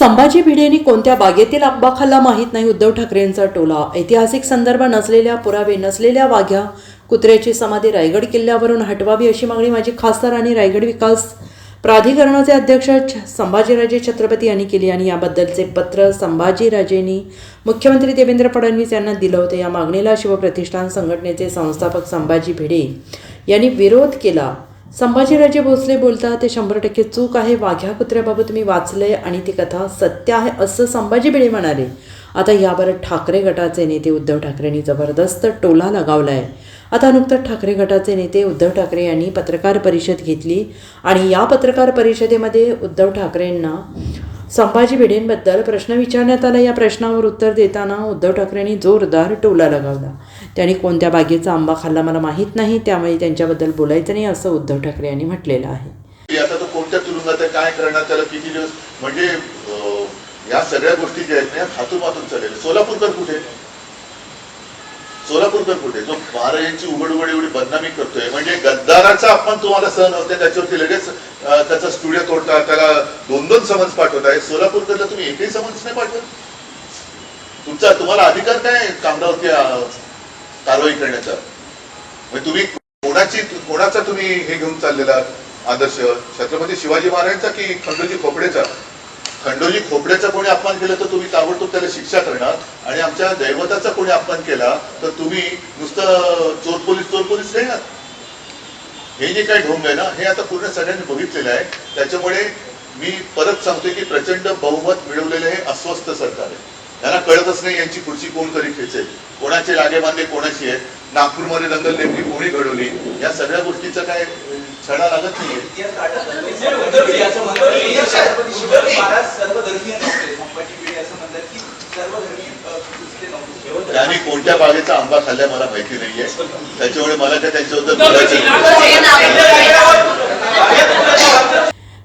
संभाजी भिडेंनी कोणत्या बागेतील आंबा खाल्ला माहीत नाही उद्धव ठाकरेंचा टोला. ऐतिहासिक संदर्भ नसलेल्या पुरावे नसलेल्या वाघ्या कुत्र्याची समाधी रायगड किल्ल्यावरून हटवावी अशी मागणी माझी खासदार आणि रायगड विकास प्राधिकरणाचे अध्यक्ष छ- संभाजीराजे छत्रपती यांनी केली आणि याबद्दलचे पत्र संभाजीराजेंनी मुख्यमंत्री देवेंद्र फडणवीस यांना दिलं होतं. या मागणीला शिवप्रतिष्ठान संघटनेचे संस्थापक संभाजी भिडे यांनी विरोध केला. संभाजीराजे भोसले बोलतात ते शंभर टक्के चूक आहे. वाघ्या कुत्र्याबाबत मी वाचलंय आणि ती कथा सत्य आहे असं संभाजी भिडे म्हणाले. आता यावर ठाकरे गटाचे नेते उद्धव ठाकरेंनी जबरदस्त टोला लगावलाय. आता नुकतंच ठाकरे गटाचे नेते उद्धव ठाकरे यांनी पत्रकार परिषद घेतली आणि या पत्रकार परिषदेमध्ये उद्धव ठाकरेंना संभाजी भिडेंबद्दल प्रश्न विचारण्यात आला. या प्रश्नावर उत्तर देताना उद्धव ठाकरेंनी जोरदार टोला लगावला. त्यांनी कोणत्या बागेचा आंबा खाल्ला मला माहीत नाही त्यामुळे त्यांच्याबद्दल बोलायचं नाही असं उद्धव ठाकरे यांनी म्हटलेलं आहे. आता तो कोणत्या तुरुंगात काय करणार त्याला किती दिवस म्हणजे या सगळ्या गोष्टी ज्या आहेत ना या हातून सोलापूरकर कुठे? सोलापूरकर कुठे? जो महाराजांची उघड उघड एवढी बदनामी करतोय. म्हणजे गद्दाराचा अपमान तुम्हाला सहन होते त्याच्यावरती लगेच त्याचा स्टुडिओ तोडता त्याला दोन दोन समन्स पाठवताय सोलापूरकरला तुम्ही एकही समन्स नाही पाठवत. तुमचा तुम्हाला अधिकार काय कामरावरती कारवाई करण्याचा? म्हणजे तुम्ही कोणाची कोणाचा तुम्ही हे घेऊन चाललेला आदर्श? छत्रपती शिवाजी महाराजांचा की खंडोजी खोपडेचा? खंडोजी खोपड्याचा कोणी अपमान केला तर तुम्ही ताबडतोब त्याला शिक्षा करणार आणि आमच्या दैवताचा कोणी अपमान केला तर तुम्ही नुसतं चोर पोलीस चोर पोलीस देणार हे जे काही ढोंग आहे ना हे आता पूर्ण सगळ्यांनी बघितलेलं आहे. त्याच्यामुळे मी परत सांगतोय की प्रचंड बहुमत मिळवलेलं हे अस्वस्थ सरकार आहे. त्यांना कळतच नाही यांची खुर्ची कोण तरी खेचेल. कोणाचे लागे बांधे कोणाची आहेत? नागपूरमध्ये दंगल नेमकी कोणी घडवली? या सगळ्या गोष्टीचं काय छडा लागत त्यांनी कोणत्या बागेचा आंबा खाल्लाय मला माहिती नाहीये. त्याच्यामुळे मला काय त्यांच्याबद्दल बोलायचं नाही.